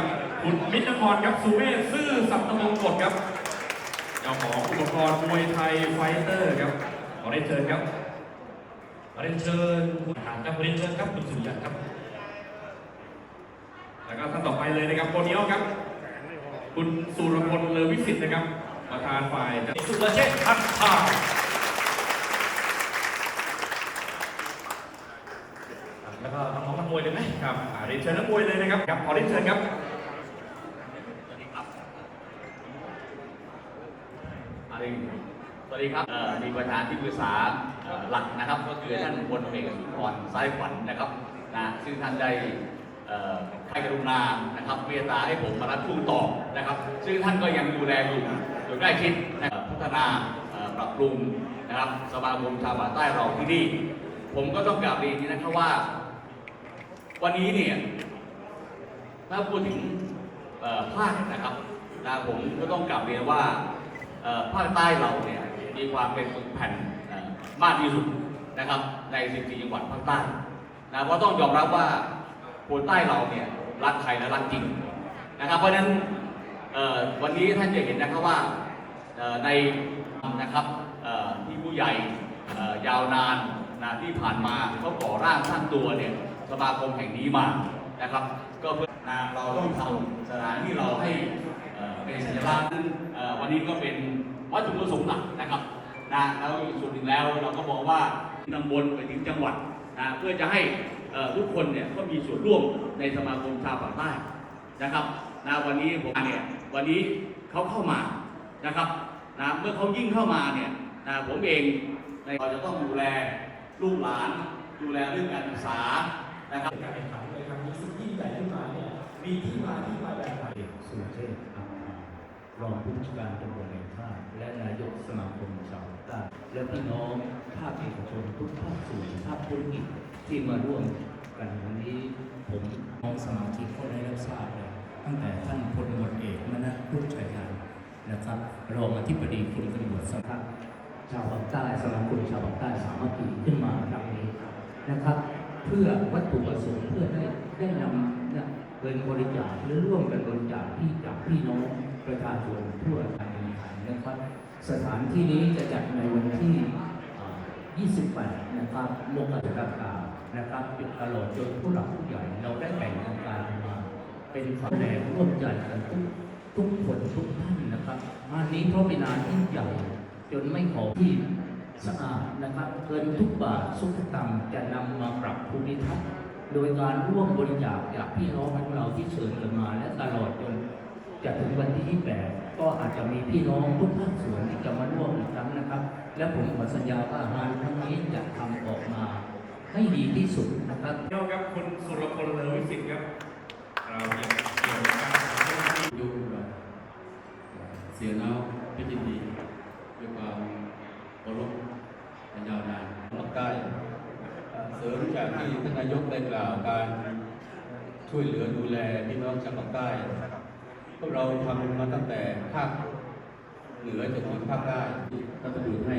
ครับ คุณมิตรนครครับสุเมธซื่อสัตย์มงกฎครับ เจ้าของอุปกรณ์มวยไทยไฟเตอร์ครับขอได้เชิญครับขอเรียนเชิญคุณฐานครับขอเรียนเชิญครับคุณสุริยันครับ แล้วก็ท่านต่อไปเลยนะครับโปรเนียวครับ คุณสุรพลเลอวิสิตนะครับ ประธานฝ่ายจัดสุรเชษฐ์พันธาแล้วก็น้องๆนักมวยเลยไหมครับอ่าเรียนเชิญนักมวยเลยนะครับครับขอเรียนเชิญครับ อาริสวัสดีครับมีประธานที่ปรึกษาหลักนะครับ ก็คือท่านพลเอกสุนทรสายขวัญนะครับนะซึ่งท่านได้ให้กรุณานะครับเมตตาให้ผมมารับช่วงต่อนะครับ ซึ่งท่านก็ยังดูแลอยู่โดยใกล้ชิดพัฒนาปรับปรุงนะครับสมาคมชาวบ้านใต้เราที่นี่ ผมก็ต้องกราบเรียนนี้นะครับว่า วันนี้เนี่ยถ้าพูดถึงภาคนะครับนะผมก็ต้องกลับเรียนว่า ภาคใต้เราเนี่ยมีความเป็นปึกแผ่นมากที่สุดนะครับใน 14 จังหวัดภาคใต้นะเพราะต้องยอมรับว่าคนใต้เราเนี่ยรักใครและรักจริงนะครับ เพราะฉะนั้นวันนี้ท่านจะเห็นนะครับว่าในนะครับที่ผู้ใหญ่ยาวนานนะที่ผ่านมาเขาก่อร่างสร้างตัวเนี่ยสมาคมแห่งนี้มานะครับ ก็เพื่อนะเราต้องทำสถานที่เราให้เป็นสัญลักษณ์นั้นวันนี้ก็เป็น วัตถุประสงค์หลักนะครับนะแล้วอีกส่วนหนึ่งแล้วเราก็บอกว่าตำบลไปถึงจังหวัดนะเพื่อจะให้ทุกคนเนี่ยก็มีส่วนร่วมในสมาคมชาวป่าใต้นะครับนะวันนี้ผมเนี่ยวันนี้เขาเข้ามานะครับนะเมื่อเขายิ่งเข้ามาเนี่ยนะผมเองในเราจะต้องดูแลลูกหลาน ดูแลเรื่องการศึกษานะครับการแข่งขันในครั้งนี้ซึ่งยิ่งใหญ่ขึ้นมาเนี่ยมีที่มาที่ไปแบบไหน สุรเชษฐ์อัคภา รองผู้บัญชาการตำรวจแห่งชาติและนายกสมาคมชาวใต้และพี่น้องภาคเอกชนทุกภาคส่วนภาคธุรกิจที่มาร่วมกันวันนี้ผมมองสมาชิกก็ได้รับทราบแล้วตั้งแต่ท่านพลตำรวจเอกมนัสพุทธชัยนันนะครับรองอธิบดีกรมตำรวจสำนักชาวภาคใต้สมาคมชาวภาคใต้สามัคคีขึ้นมาครั้งนี้นะครับ เพื่อวัตถุประสงค์เพื่อได้ได้นำเนี่ยเงินบริจาคหรือร่วมกันบริจาคที่จากพี่น้อง ประชาชนทั่วการแข่งขันะครับ สถานที่นี้จะจัดในวันที่ 28 นะครับมกราคมนะครับปิดตลอดจนผู้หลักผู้ใหญ่เราได้แบ่งทางการมาเป็นความแรงร่วมใจกันทุกทุกคนทุกท่านนะครับงานนี้เพราะเป็นงานที่ใหญ่จนไม่ขอที่สะอาดนะครับเกินทุกบาททุกตังจะนำมาปรับภูมิทัศน์โดยการร่วมบริจาคจากพี่น้องของเราที่เชิญกันมาและตลอดจน จะถึงวันที่ 28 ก็อาจจะมีพี่น้องทุกภาคส่วนที่จะมาร่วมอีกครั้งนะครับ และผมขอสัญญาว่างานครั้งนี้จะทำออกมาให้ดีที่สุดนะครับเดียวครับคุณสุรพลเลอวิสิตครับเราเนี่ยเกี่ยวกับการทำหน้าที่ดูแบบเสียน้ำพิจิตรีด้วยความเคารพอันยาวนานภาคใต้เอ่อเสริมจากที่ท่านนายกได้กล่าวการช่วยเหลือดูแลพี่น้องชาวภาคใต้ พวกเราทำมาตั้งแต่ภาคเหนือจนถึงภาคใต้รัฐดูให้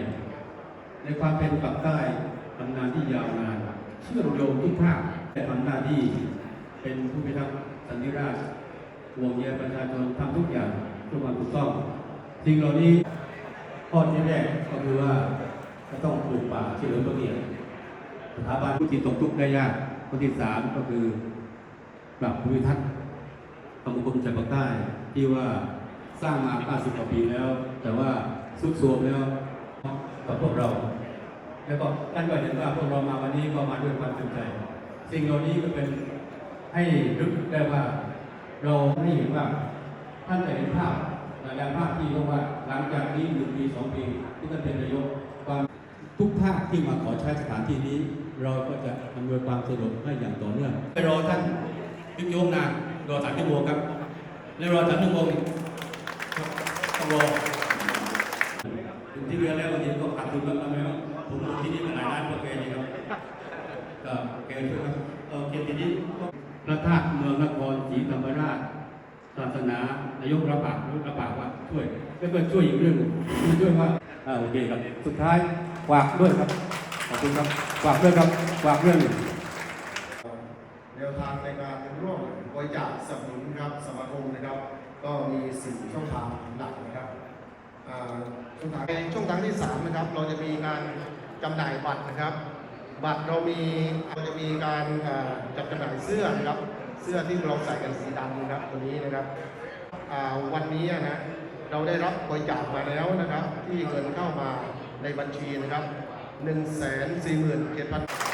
ในความเป็นภาคใต้ทำงานที่ยาวนานเชื่อมโยงทุกภาคและทำหน้าที่เป็นผู้พิทักษ์สันติราษฎร์ห่วงใยประชาชนทำทุกอย่างเพื่อความถูกต้องสิ่งเหล่านี้ข้อที่แรกก็คือว่าจะต้องปลูกป่าที่เหลือตัวเกียรติสถาบันผู้ที่ตกทุกข์ได้ยากข้อที่สามก็คือปรับภูมิทัศน์ สมาคมจังหวัดใต้ที่ว่าสร้างมา 90 กว่าปีแล้ว แต่ว่าสุดโทรมแล้วกับพวกเรา แล้วก็ท่านก็เห็นว่าพวกเรามาวันนี้ก็มาด้วยความเต็มใจ สิ่งเหล่านี้ก็เป็นให้รึกได้ว่า เราให้เห็นว่าท่านจะเห็นภาพหลายๆภาพที่เรียกว่าหลังจากนี้หนึ่งปีสองปีที่ท่านเป็นนายกความทุกภาคที่มาขอใช้สถานที่นี้ เราก็จะอำนวยความสะดวกให้อย่างต่อเนื่องไปรอท่านบิ๊กโยงนาน รอสามชั่วโมงครับและรอสามชั่วโมงต้องรอถึงที่เรือแล้ววันนี้ก็ขาดทุนบ้างไหมครับผมที่นี่มาหลายล้านกว่าแกนี่ครับก็แกช่วยครับเออเกียรตินี้พระธาตุเมืองนครศรีธรรมราชศาสนานายกรับปากรับปากว่าช่วยแล้วก็ช่วยอีกเรื่องหนึ่งช่วยว่าอ่าโอเคครับสุดท้ายฝากด้วยครับขอบคุณครับฝากด้วยครับฝากเรื่องหนึ่งแนวทางในการร่วม บริจาคสนับสนุนครับสมาคมนะครับ ก็มีสี่ช่องทางหลักนะครับช่องทางในช่องทางที่สามนะครับ เราจะมีการจำหน่ายบัตรนะครับ บัตรเรามีเราจะมีการจัดจำหน่ายเสื้อนะครับ เสื้อที่เราใส่กันสีดำนะครับตัวนี้นะครับวันนี้นะเราได้รับบริจาคมาแล้วนะครับ ที่เงินเข้ามาในบัญชีนะครับ 1 4 7 0 0 0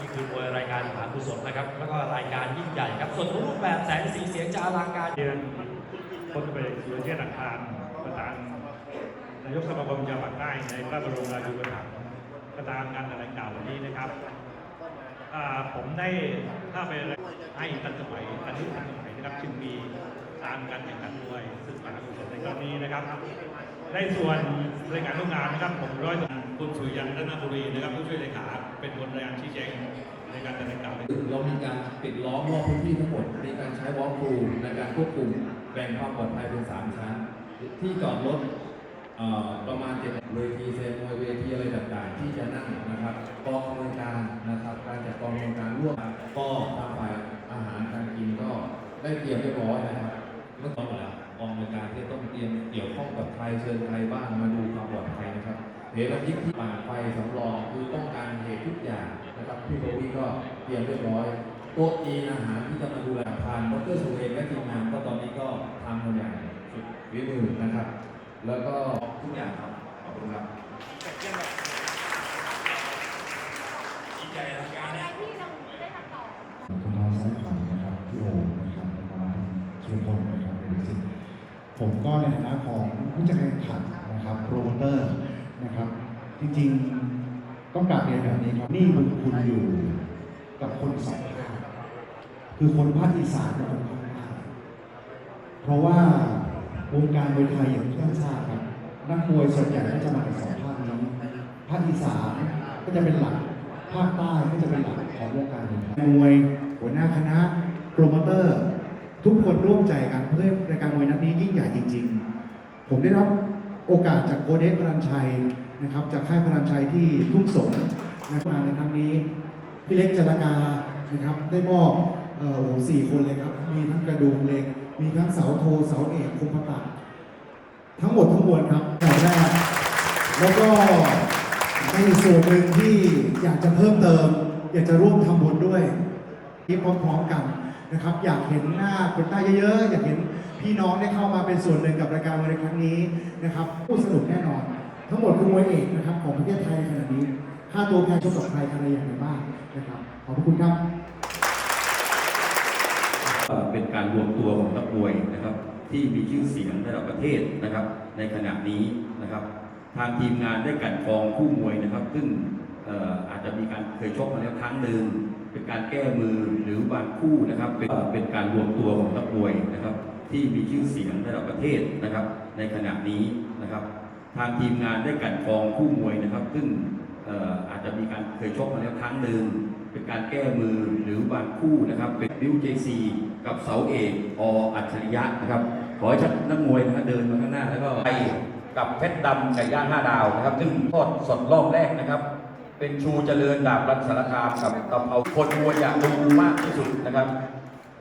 นี่คือมวยรายการมหากุศลนะครับ แล้วก็รายการยิ่งใหญ่ครับ ส่วนรูปแบบแสงสีเสียงจะอลังการเรียนพลตำรวจเอกสุรเชษฐ์หักพานประธานนายกสมาคมจังหวัดใต้ในพระบรมราชูปถัมภ์ประธานงานแถลงข่าววันนี้นะครับผมได้ถ้าไปให้ทันสมัยอันนี้ทันสมัยนะครับจึงมีการการแข่งขันมวยซึ่งมหากุศลในครั้งนี้นะครับในส่วนรายการทุกงานนะครับผมร้อยตำรว คุณสุริยันรัตนบุรีนะครับผู้ช่วยเลขาเป็นคนรายงานชี้แจงในการแถลงข่าวเรามีการปิดล้อมรอบพื้นที่ทั้งหมดมีการใช้วอล์กครูในการควบคุมแบ่งความปลอดภัยเป็นสามชั้น ที่จอดรถประมาณเจ็ดเวทีเซนมวยเวทีอะไรต่างๆ ที่จะนั่งนะครับกองอำนวยการนะครับ การจัดกองอำนวยการร่วมก็ทางฝ่ายอาหารการกินก็ได้เตรียมเรียบร้อยนะครับเมื่อตอนหลังกองอำนวยการที่ต้องเตรียมเกี่ยวข้องกับใครเชิญใครบ้างมาดูความปลอดภัยนะครับ เหตุยิกที่ป่าไฟสำรองคือต้องการเหตุทุกอย่างนะครับพี่โบวี่ก็เตรียมเรียบร้อยโต๊ะจีนอาหารที่จะมาดูแลทานดรสุเรนและทีมงานก็ตอนนี้ก็ทำกันอย่างสุดวิมือนะครับ แล้วก็ทุกอย่างครับขอบคุณครับคุณน้องสายขวัญนะครับพี่โอนะครับแล้วก็ชุมพลนะครับเป็นสิผมก็ในฐานะของผู้จัดการแข่งขันนะครับโปรโมเตอร์ นะครับ จริงๆต้องกลับเรียนแบบนี้ครับนี่บุญคุณอยู่กับคนสองภาคคือคนภาคอีสานกับคนภาคใต้เพราะว่าวงการมวยไทยอย่างที่ท่านทราบครับนักมวยส่วนใหญ่ก็จะมาจากสองภาคนี้ภาคอีสานก็จะเป็นหลักภาคใต้ก็จะเป็นหลักของวงการมวยมวยหัวหน้าคณะโปรโมเตอร์ ทุกคนร่วมใจกันเพื่อรายการมวยนัดนี้ยิ่งใหญ่จริง ๆ ผมได้รับ โอกาสจากโกเดสพลันชัยนะครับ จากค่ายพลันชัยที่ทุ่งสงนะครับมาในครั้งนี้พี่เล็กจันกานะครับ ได้มอบอ่อโอ้โหสี่คนเลยครับ มีทั้งกระดูกเล็ก มีทั้งเสาโทเสาเอกคมประตักทั้งหมดทั้งมวลครับแต่แรกแล้วก็ในส่วนหนึ่งที่อยากจะเพิ่มเติม อยากจะร่วมทำบุญด้วยที่พร้อมๆกันนะครับ อยากเห็นหน้าคนใต้เยอะๆ อยากเห็น พี่น้องได้เข้ามาเป็นส่วนหนึ่งกับรายการในครั้งนี้นะครับผู้สนุกแน่นอน ทั้งหมดคือมวยเอกนะครับของประเทศไทยขณะนี้ค่าตัวแพงชกกับใครอะไรอย่างไรบ้างนะครับขอบพระคุณครับเป็นการรวมตัวของนักมวยนะครับ ที่มีชื่อเสียงระดับประเทศนะครับ ในขณะนี้นะครับ ทางทีมงานได้กันกองคู่มวยนะครับ ซึ่งอออาจจะมีการเคยชกมาแล้วครั้งหนึ่งเป็น การแก้มือหรือบางคู่นะครับเป็นเป็นการรวมตัวของนักมวยนะครับ ที่มีชื่อเสียงระดับประเทศนะครับ ในขณะนี้นะครับ ทางทีมงานได้กันกองคู่มวยนะครับ ซึ่งอาจจะมีการเคยชกมาแล้วครั้งหนึ่งเป็นการแก้มือหรือบางคู่นะครับ เป็นบิวเจซีกับเสาเอกออัจฉริยะนะครับขอให้ท่านนักมวยนะครับเดินมาข้างหน้าแล้วก็ไปกับเพชรดำไก่ย่างห้าดาวนะครับ ซึ่งทอดสดรอบแรกนะครับ เป็นชูเจริญดาบรันสารคามกับกะเพราคนมวยอยากดูมากที่สุดนะครับ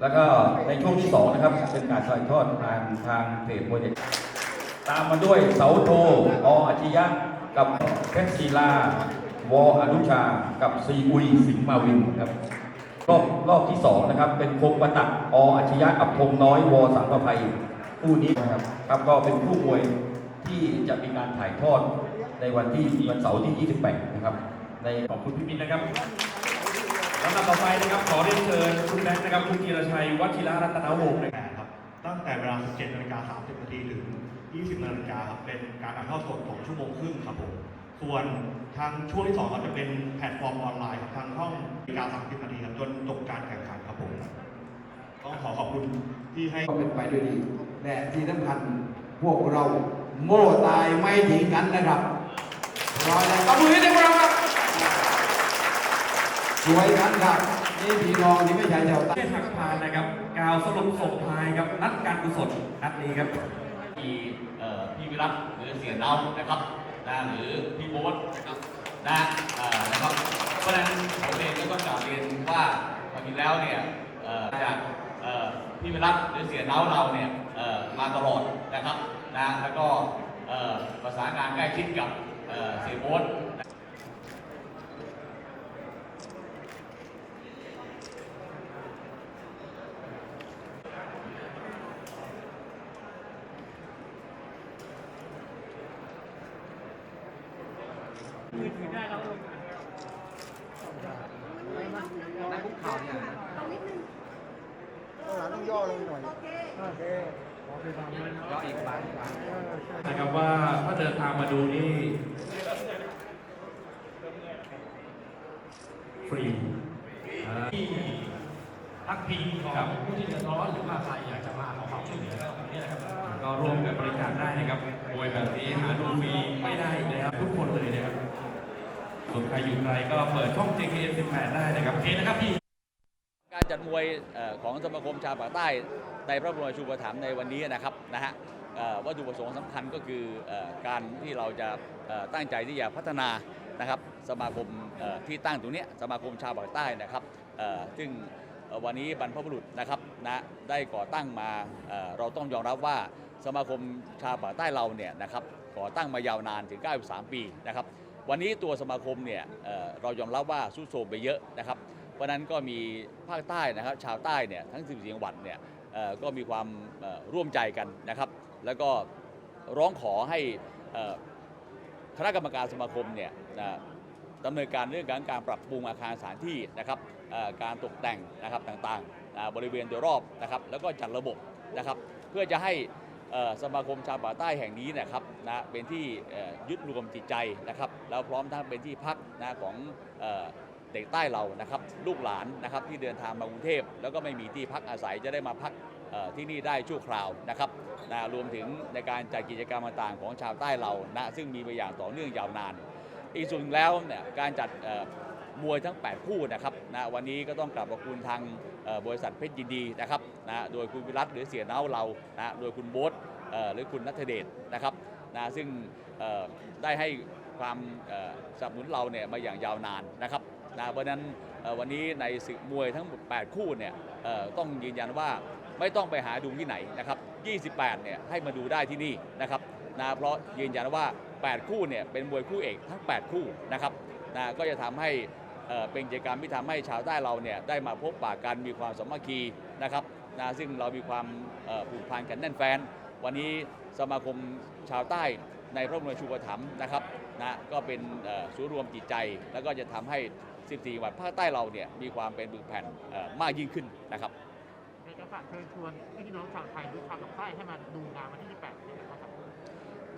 แล้วก็ในช่วงที่สองนะครับเป็นการถ่ายทอดทางทางเพจมวยเด็กตามมาด้วยเสาโทออาชิยะกับเพชรศิลาวออนุชา กับซีอุยสิงห์มาวินครับรอบรอบที่สองนะครับ เป็นคงประตักออาชิยะกับพงน้อยวอสังประภัยคู่นี้นะครับครับก็เป็นคู่มวยที่จะมีการถ่ายทอดในวันที่วันเสาร์ที่ 28 นะครับ ในขอบคุณพี่มินนะครับลำดับต่อไปนะครับขอเรียนเชิญคุณแบงค์นะครับคุณกีรชัยวัชิระรัตนวงศ์นะครับครับตั้งแต่เวลา 17นาฬิกา30นาทีถึง 20นาฬิกาครับเป็นการถ่ายทอดสดของชั่วโมงครึ่งครับผมส่วนทางช่วงที่2ครับจะเป็นแพลตฟอร์มออนไลน์ครับทางช่องนาฬิกา30นาทีครับจนจบการแข่งขันครับผมต้องขอขอบคุณที่ให้ก็เป็นไปด้วยดีและที่สำคัญพวกเราโม่ตายไม่ทิ้งกันนะครับรอแล้วตบมือให้พวกเราครับ สวยกันครับนี่พี่น้องที่ไม่ใช่ชาวใต้เช่นหักพานนะครับกล่าวสรุปส่งท้ายครับนัดการกุศลนัดนี้ครับมีเอ่อพี่วิรัตหรือเสียเนานะครับนะหรือพี่โบ๊ทนะครับนะเอ่อนะครับเพราะฉะนั้นผมเองก็ต้องกล่าวเรียนว่าความจริงแล้วเนี่ยเอ่อจากเอ่อพี่วิรัตหรือเสียเนาเราเนี่ยเอ่อมาตลอดนะครับนะแล้วก็เอ่อประสานงานใกล้ชิดกับเอ่อเสียโบ๊ท นะครับว่าถ้าเดินทางมาดูนี่ฟรีอ่าพักพิงของผู้ที่เดือดร้อนหรือว่าใครอยากจะมาขอความช่วยเหลือก็ตรงนี้นะครับก็ร่วมกันบริจาคได้นะครับมวยแบบนี้หาดูฟรีไม่ได้อีกแล้วทุกคนเลยนะครับส่วนใครอยู่ไกลก็เปิดช่อง JKN 18 ได้นะครับโอเคนะครับพี่การจัดมวยเอ่อของสมาคมชาวปากใต้ ในพระบรมราชูปถัมภ์ในวันนี้นะครับนะฮะวัตถุประสงค์สำคัญก็คือการที่เราจะตั้งใจที่จะพัฒนานะครับสมาคมที่ตั้งตรงนี้สมาคมชาวปากใต้นะครับซึ่งวันนี้บรรพบุรุษนะครับนะได้ก่อตั้งมาเราต้องยอมรับว่าสมาคมชาวปากใต้เราเนี่ยนะครับก่อตั้งมายาวนานถึง 93 ปีนะครับวันนี้ตัวสมาคมเนี่ยเรายอมรับว่าสุดโทรมไปเยอะนะครับ เพราะนั้นก็มีภาคใต้นะครับชาวใต้เนี่ยทั้ง 14จังหวัดเนี่ย ก็มีความร่วมใจกันนะครับ แล้วก็ร้องขอให้คณะกรรมการสมาคมเนี่ยดำเนินการเรื่องการการปรับปรุงอาคารสถานที่นะครับการตกแต่งนะครับต่างๆ บริเวณโดยรอบนะครับ แล้วก็จัดระบบนะครับ เพื่อจะให้สมาคมชาวป่าใต้แห่งนี้นะครับนะเป็นที่ยึดรวมจิตใจนะครับ แล้วพร้อมทั้งเป็นที่พักนะของ เด็กใต้เรานะครับลูกหลานนะครับที่เดินทางมากรุงเทพ แล้วก็ไม่มีที่พักอาศัยจะได้มาพักที่นี่ได้ชั่วคราวนะครับนะรวมถึงในการจัดกิจกรรมต่างๆของชาวใต้เรานะซึ่งมีมาอย่างต่อเนื่องยาวนาน อีกส่วนหนึ่งแล้วเนี่ยการจัดมวยทั้ง 8 คู่นะครับนะวันนี้ก็ต้องกลับขอบคุณทางบริษัทเพชรยินดีนะครับนะโดยคุณวิรัตหรือเสียเนาเรานะโดยคุณโบ๊ทหรือคุณนัทเดชนะครับนะซึ่งได้ให้ความสนับสนุนเราเนี่ยมาอย่างยาวนานนะครับ นะเพราะนั้นวันนี้ในศึกมวยทั้งหมด 8 คู่เนี่ยต้องยืนยันว่าไม่ต้องไปหาดูที่ไหนนะครับ 28 เนี่ยให้มาดูได้ที่นี่นะครับนะเพราะยืนยันว่า 8 คู่เนี่ยเป็นมวยคู่เอกทั้ง 8 คู่นะครับนะก็จะทำให้เป็นกิจกรรมที่ทำให้ชาวใต้เราเนี่ยได้มาพบปะกันมีความสามัคคีนะครับนะซึ่งเรามีความผูกพันกันแน่นแฟน วันนี้สมาคมชาวใต้ในพระบรมราชูปถัมภ์นะครับนะก็เป็นเอ่อศูนย์รวมจิตใจ แล้วก็จะทำให้ 14จังหวัดภาคใต้เราเนี่ยมีความเป็นบึกแผ่นเอ่อมากยิ่งขึ้นนะครับอยากจะฝากเชิญชวนพี่น้องชาวไทยหรือชาวปากใต้ให้มาดูงานวันที่ 28นี้นะครับ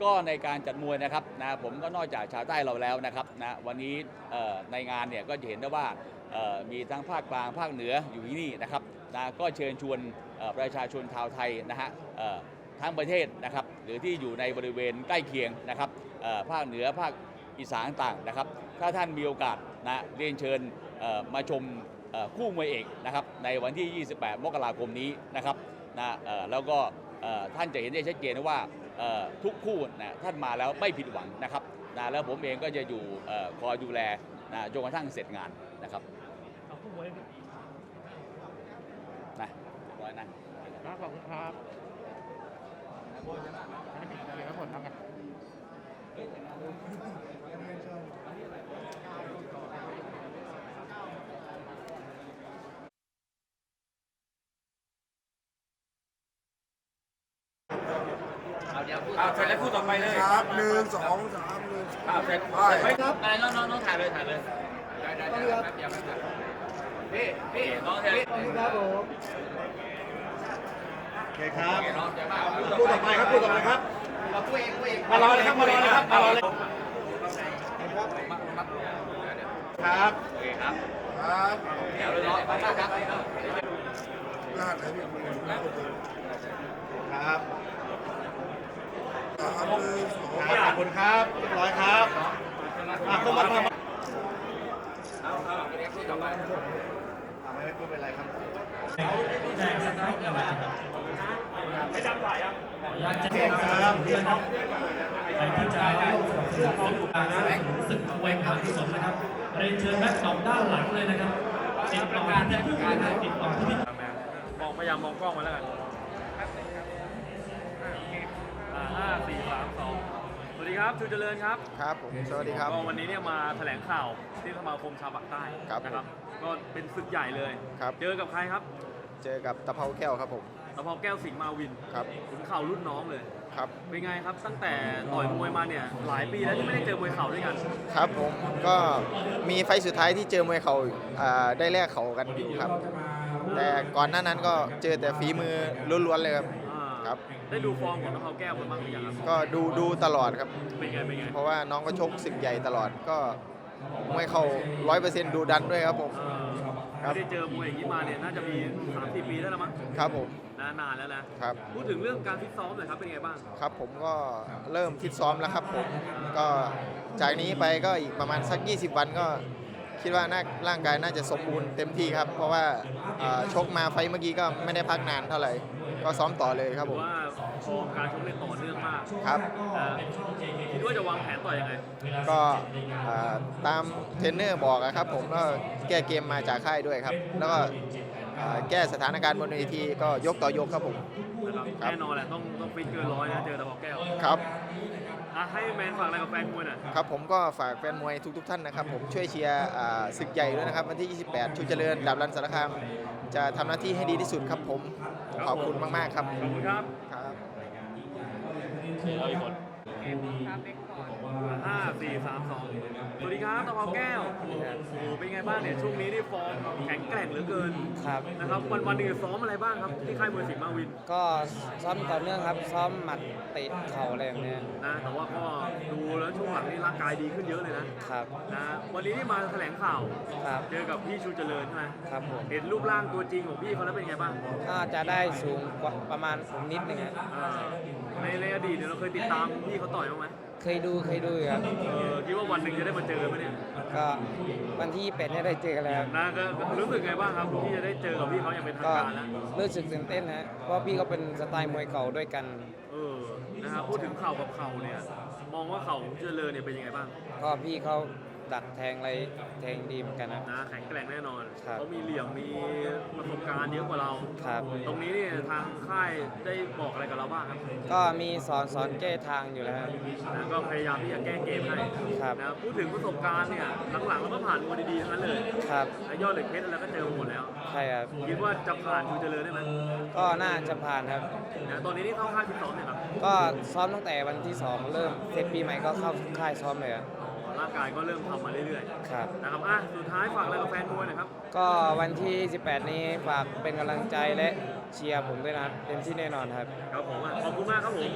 ก็ในการจัดมวยนะครับนะผมก็นอกจากชาวใต้เราแล้วนะครับนะวันนี้เอ่อในงานเนี่ยก็จะเห็นได้ว่าเอ่อมีทั้งภาคกลางภาคเหนืออยู่ที่นี่นะครับนะก็เชิญชวนเอ่อประชาชนชาวไทยนะฮะเอ่อทั้งประเทศนะครับหรือที่อยู่ในบริเวณใกล้เคียงนะครับเอ่อภาคเหนือภาคอีสานต่างนะครับ ถ้าท่านมีโอกาส นะเรียนเชิญเอ่อมาชมเอ่อคู่มวยเอกนะครับในวันที่ 28 มกราคมนี้นะครับนะเอ่อแล้วก็เอ่อท่านจะเห็นได้ชัดเจนว่าเอ่อทุกคู่นะท่านมาแล้วไม่ผิดหวังนะครับนะแล้วผมเองก็จะอยู่เอ่อคอยดูแลนะจนกระทั่งเสร็จงานนะครับเอาผู้ไว้นะเรียบร้อยนะครับขอบคุณครับไม่มีอะไรทั้ง หมดแล้วไงเอาเสร็จแล้วคู่ต่อไปเลยครับหนึ่งสองสามหนึ่งเอาเสร็จไปน้องน้องน้องถ่ายเลยถ่ายเลยได้ได้ได้แป๊บเดียวแป๊บเดียวพี่พี่น้องถ่ายเลยครับผมโอเคครับน้องจะมาคู่ต่อไปครับคู่ต่อไปครับมาคุยคุยมารอเลยครับมารอเลยครับมารอเลยครับโอเคครับครับเดี๋ยวรอแป๊บนึงครับรหัสไหนพี่ครับ ครับหนึ่งสองขอบคุณครับเรียบร้อยครับอะเข้ามาเข้ามาเอาเอาแจ้งสตาร์ทอะไรไม่จำไหวอะอยากจะเรียนครับนะครับใครที่จะร่วมสนับสนุนของการรู้สึกมวยผ่านที่สมนะครับเรียนเชิญแบ็คดอกด้านหลังเลยนะครับติดต่อที่ผู้การติดต่อที่มองพยายามมองกล้องมาแล้วกัน ห้าสี่สามสองสวัสดีครับชูเจริญครับ ครับผมสวัสดีครับ ก็วันนี้เนี่ยมาแถลงข่าวที่สมาคมชาวปากใต้ครับนะครับ ก็เป็นศึกใหญ่เลยครับ เจอกับใครครับ เจอกับตะเภาแก้วครับผมตะเภาแก้วสิงห์มาวินครับขุนเข่ารุ่นน้องเลยครับเป็นไงครับตั้งแต่ต่อยมวยมาเนี่ยหลายปีแล้วที่ไม่ได้เจอมวยเข่าด้วยกัน ครับผมก็มีไฟล์สุดท้ายที่เจอมวยเขาอ่าได้แลกเขากันอยู่ครับ แต่ก่อนหน้านั้นก็เจอแต่ฝีมือล้วนๆเลยครับอ่าครับ ได้ดูฟอร์มของตะเภาแก้วกันบ้างหรือยังครับก็ดูดูตลอดครับ เป็นไงเป็นไงเพราะว่าน้องก็ชกศึกใหญ่ตลอดก็มวยเขาร้อยเปอร์เซ็นต์ดูดันด้วยครับผม เออครับไม่ได้เจอมวยอย่างนี้มาเนี่ยน่าจะมี3าสี่ปีแล้วละมั้งครับผมนะนานแล้วนะครับ พูดถึงเรื่องการฟิตซ้อมหน่อยครับเป็นไงบ้างครับผมก็เริ่มฟิตซ้อมแล้วครับผมก็จากนี้ไปก็อีกประมาณสัก 20 วันก็คิดว่าน่าร่างกายน่าจะสมบูรณ์เต็มที่ครับ เพราะว่าเอ่อชกมาไฟล์เมื่อกี้ก็ไม่ได้พักนานเท่าไหร่ ก็ซ้อมต่อเลยครับเพผมราะว่าฟอร์มการชกเนี่ยต่อเนื่องมากครับนะคิดว่าจะวางแผนต่อยังไงก็เอ่อตามเทรนเนอร์บอกอะครับผมก็แก้เกมมาจากค่ายด้วยครับ แล้วก็เอ่อแก้สถานการณ์บนเวทีก็ยกต่อยกครับผมนะครับครับแน่นอนแหละต้องต้องฟิตเกินร้อยนะเจอตะบอกแก้วครับ อะให้แมนฝากอะไรกับแฟนมวยหน่อยครับผมก็ฝากแฟนมวยทุกๆท่านนะครับ ผมช่วยเชียร์อ่าศึกใหญ่ด้วยนะครับ วันที่ 28 ชูเจริญดับรันสารคาม จะทำหน้าที่ให้ดีที่สุดครับผมขอบคุณมากๆครับขอบคุณครับ ครับ เอาอีกคน ห้าสี่สามสองสวัสดีครับตะเภาแก้วโอ้โหเป็นไงบ้างเนี่ยช่วงนี้นี่ฟอร์มแข็งแกร่งเหลือเกินครับ นะครับวันวันหนึงซ้อมอะไรบ้างครับที่ค่ายมวยสิงห์มาวินก็ซ้อมต่อเนื่องครับ ซ้อมหมัดเตะเข่าอะไรอย่างเนี้ยนะแต่ว่าก็ดูแล้วช่วงหลังนี่ร่างกายดีขึ้นเยอะเลยนะครับ นะวันนี้ที่มาแถลงข่าวครับ เจอกับพี่ชูเจริญใช่ไหมครับผมเห็นรูปร่างตัวจริงของพี่เขาแล้วเป็นไงบ้างก็จะได้สูงกว่าประมาณผมนิดนึงฮะเออในในอดีตเนี่ยเราเคยติดตามพี่เขาต่อยบ้างไหม เคยดูเคยดูอยู่ครับ เออคิดว่าวันหนึ่งจะได้มาเจอไหมเนี่ยก็วันที่เป็ดเนี่ยได้เจอกันแล้ว นะก็ก็รู้สึกไงบ้างครับที่จะได้เจอกับพี่เขาอย่างเป็นทางก็การแล้ว รู้สึกตื่นเต้นฮะเพราะพี่ก็เป็นสไตล์มวยเก่าด้วยกัน เออ นะครับพูดถึงเข่ากับเข่าเนี่ย มองว่าเข่าของเจริญเนี่ยเป็นยังไงบ้าง ก็พี่เขา ดักแทงอะไรแทงดีเหมือนกันนะ นะแข็งแกร่งแน่นอนครับเขามีเหลี่ยมมีประสบการณ์เยอะกว่าเรา ครับ ตรงนี้เนี่ยทางค่ายได้บอกอะไรกับเราบ้างครับก็มีสอนสอนแก้ทางอยู่แล้วฮะนะก็พยายามที่จะแก้เกมให้ครับ นะพูดถึงประสบการณ์เนี่ยหลังๆเราก็ผ่านมวยดีๆทั้งนั้นเลยครับนะยอดเหล็กเพชรอะไรก็เจอมาหมดแล้วใช่ครับ คิดว่าจะผ่านชูเจริญได้ไหมก็น่าจะผ่านครับ นะตอนนี้นี่เข้าค่ายที่สองเนี่ยครับก็ซ้อมตั้งแต่วันที่สองเริ่มเสร็จปีใหม่ก็เข้าค่ายซ้อมเลยอะอ๋อ ร่างกายก็เริ่มทำมาเรื่อยครับ ๆนะครับอะสุดท้ายฝากอะไรกับแฟนมวยหน่อยครับ ก็วันที่ 18 นี้ฝากเป็นกำลังใจและเชียร์ผมด้วยนะครับเต็มที่แน่นอนครับ ครับผมอะขอบคุณมากครับผม